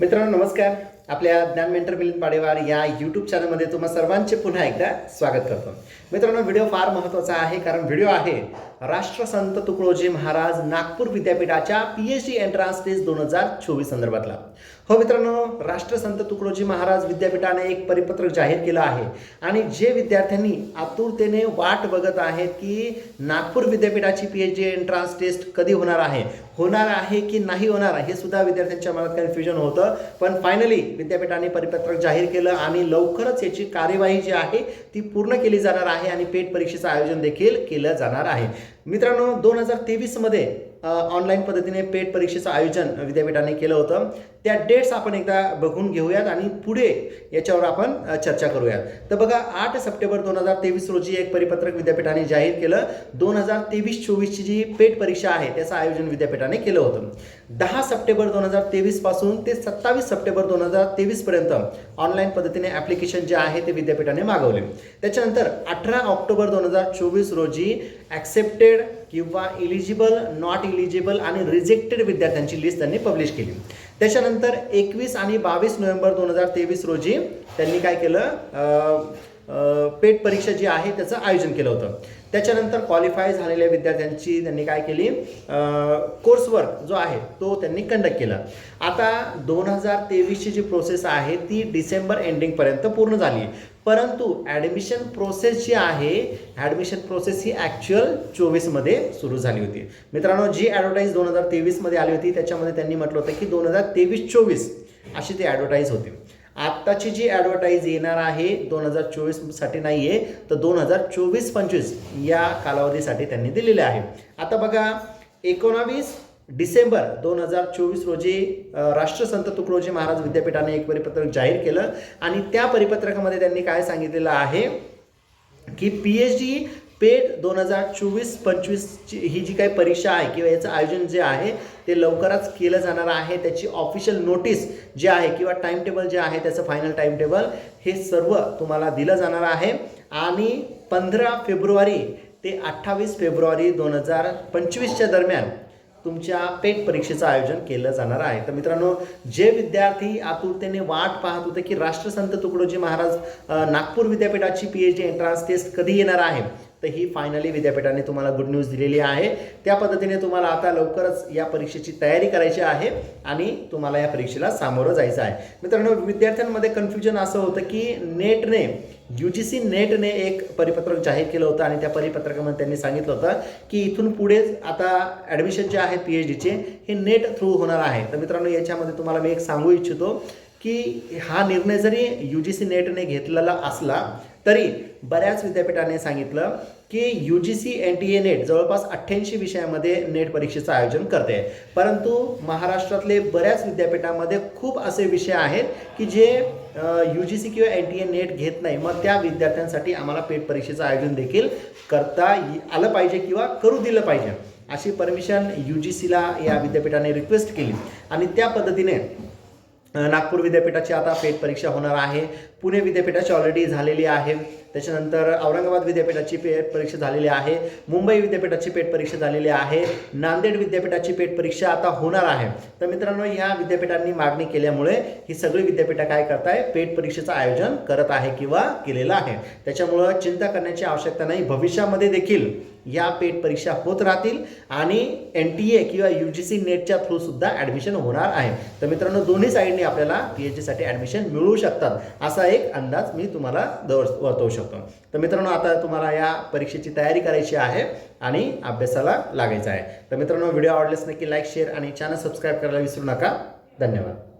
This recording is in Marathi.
मित्रांनो नमस्कार. आपल्या ज्ञान मेंटर मिलिंद पाडेवार या यूट्यूब चॅनलमध्ये तुम्हा सर्वांचे पुन्हा एकदा स्वागत करतो. मित्रांनो व्हिडिओ फार महत्त्वाचा आहे कारण व्हिडिओ आहे राष्ट्रसंत तुकडोजी महाराज नागपूर विद्यापीठाच्या P H D entrance test दोन हजार चोवीस संदर्भातला. हो मित्रांनो राष्ट्रसंत तुकडोजी महाराज विद्यापीठाने एक परिपत्रक जाहीर केलं आहे. आणि जे विद्यार्थ्यांनी आतुरतेने वाट बघत आहेत की नागपूर विद्यापीठाची P H D entrance test कधी होणार आहे होणार आहे की नाही होणार हे सुद्धा विद्यार्थ्यांच्या मनात कन्फ्युजन होतं. पण फायनली विद्यापीठाने परिपत्रक जाहीर केलं आणि लवकरच याची कार्यवाही जी आहे ती पूर्ण केली जाणार आहे आणि पेट परीक्षेचं आयोजन देखील केलं जाणार आहे. मित्रांनो दोन हजार तेवीसमध्ये ऑनलाईन पद्धतीने पेट परीक्षेचं आयोजन विद्यापीठाने केलं होतं. त्या डेट्स आपण एकदा बघून घेऊयात आणि पुढे याच्यावर आपण चर्चा करूयात. तर बघा आठ सप्टेंबर दोन हजार तेवीस रोजी एक परिपत्रक विद्यापीठाने जाहीर केलं. दोन हजार तेवीस चोवीसची जी पेट परीक्षा आहे त्याचं आयोजन विद्यापीठाने केलं होतं. दहा सप्टेंबर दोन हजार तेवीसपासून ते सत्तावीस सप्टेंबर दोन हजार तेवीस पर्यंत ऑनलाईन पद्धतीने ॲप्लिकेशन जे आहे ते विद्यापीठाने मागवले. त्याच्यानंतर अठरा ऑक्टोबर दोन हजार चोवीस रोजी ॲक्सेप्टेड किंवा इलिजिबल नॉट इलिजिबल आणि रिजेक्टेड विद्यार्थ्यांची लिस्ट त्यांनी पब्लिश केली. त्याच्यानंतर एकवीस आणि बावीस नोव्हेंबर दोन हजार तेवीस रोजी त्यांनी काय केलं? पेट परीक्षा जी आहे त्याचं आयोजन केलं होतं. त्याच्यानंतर क्वालिफाय झालेल्या विद्यार्थ्यांची त्यांनी काय केली? कोर्स वर्क जो आहे तो त्यांनी कंडक्ट केला. आता दोन हजार तेवीसची जी प्रोसेस आहे ती डिसेंबर एंडिंगपर्यंत पूर्ण झाली. परंतु ॲडमिशन प्रोसेस जी आहे ॲडमिशन प्रोसेस ही ॲक्च्युअल चोवीसमध्ये सुरू झाली होती. मित्रांनो जी ॲडव्हर्टाईज दोन हजार तेवीसमध्ये आली होती त्याच्यामध्ये त्यांनी म्हटलं होतं की दोन हजार तेवीस चोवीस अशी ती ॲडव्हर्टाईज होती. आत्ताची जी ॲडव्हर्टाईज येणार आहे दोन हजार चोवीससाठी नाही आहे तर दोन हजार चोवीस पंचवीस या कालावधीसाठी त्यांनी दिलेले आहे. आता बघा एकोणावीस डिसेंबर दोन हजार चोवीस रोजी राष्ट्रसंत तुकडोजी महाराज विद्यापीठाने एक परिपत्रक जाहीर केलं आणि त्या परिपत्रकामध्ये त्यांनी काय सांगितलेलं आहे की पी एच डी पेड दोन हजार चोवीस पंचवीसची ही जी काही परीक्षा आहे किंवा याचं आयोजन जे आहे ते लवकरच केलं जाणार आहे. त्याची ऑफिशियल नोटीस जे आहे किंवा टाईम टेबल जे आहे त्याचं फायनल टाईम टेबल हे सर्व तुम्हाला दिलं जाणार आहे. आणि पंधरा फेब्रुवारी ते अठ्ठावीस फेब्रुवारी दोन हजार पंचवीसच्या दरम्यान तुमच्या पेट परीक्षेचं आयोजन केलं जाणार आहे. तर मित्रांनो जे विद्यार्थी आतुरतेने वाट पाहत होते की राष्ट्रसंत तुकडोजी महाराज नागपूर विद्यापीठाची P H D entrance test कधी येणार आहे तर ही फायनली विद्यापीठाने तुम्हाला गुड न्यूज दिलेली आहे. त्या पद्धतीने तुम्हाला आता लवकरच या परीक्षेची तयारी करायची आहे आणि तुम्हाला या परीक्षेला सामोरं जायचं आहे. मित्रांनो विद्यार्थ्यांमध्ये कन्फ्युजन असं होतं की नेटने यू जी सी नेटने एक परिपत्रक जाहीर केलं होतं आणि त्या परिपत्रकामध्ये त्यांनी सांगितलं होतं की इथून पुढे आता ॲडमिशन जे आहे पी एच डीचे हे नेट थ्रू होणार आहे. तर मित्रांनो याच्यामध्ये तुम्हाला मी एक सांगू इच्छितो की हा निर्णय जरी यू जी सी नेटने घेतलेला असला तरी बऱ्याच विद्यापीठाने सांगितलं की U G C N T A NET जवळपास अठ्ठ्याऐंशी विषयामध्ये नेट परीक्षेचं आयोजन करते. परंतु महाराष्ट्रातले बऱ्याच विद्यापीठामध्ये खूप असे विषय आहेत की जे यू जी सी किंवा एन टी ए नेट घेत नाही. मग त्या विद्यार्थ्यांसाठी आम्हाला पेट परीक्षेचं आयोजन देखील करता आलं पाहिजे किंवा करू दिलं पाहिजे. अशी परमिशन यू जी सीला या विद्यापीठाने रिक्वेस्ट केली. आणि त्या पद्धतीने नागपूर विद्यापीठाची आता पेट परीक्षा होणार आहे. पुणे विद्यापीठाची ऑलरेडी झालेली आहे. त्याच्यानंतर औरंगाबाद विद्यापीठाची पेट परीक्षा झालेली आहे. मुंबई विद्यापीठाची पेट परीक्षा झालेली आहे. नांदेड विद्यापीठाची पेट परीक्षा आता होणार आहे. तर मित्रांनो ह्या विद्यापीठांनी मागणी केल्यामुळे ही सगळी विद्यापीठं काय करत आहे पेट परीक्षेचं आयोजन करत आहे किंवा केलेलं आहे. त्याच्यामुळं चिंता करण्याची आवश्यकता नाही. भविष्यामध्ये देखील या पेट परीक्षा होत राहतील आणि एन टी ए किंवा यू जी सी नेटच्या थ्रूसुद्धा ॲडमिशन होणार आहे. तर मित्रांनो दोन्ही साईडने आपल्याला पी एच डीसाठी ॲडमिशन मिळू शकतात. असा एक अंदाज मी तुम्हाला दर वर्तवू शकतो. तर मित्रांनो आता तुम्हाला या परीक्षेची तयारी करायची आहे आणि अभ्यासाला लागायचं आहे. तर मित्रांनो व्हिडिओ आवडल्यास नक्की लाईक शेअर आणि चॅनल सबस्क्राईब करायला विसरू नका. धन्यवाद.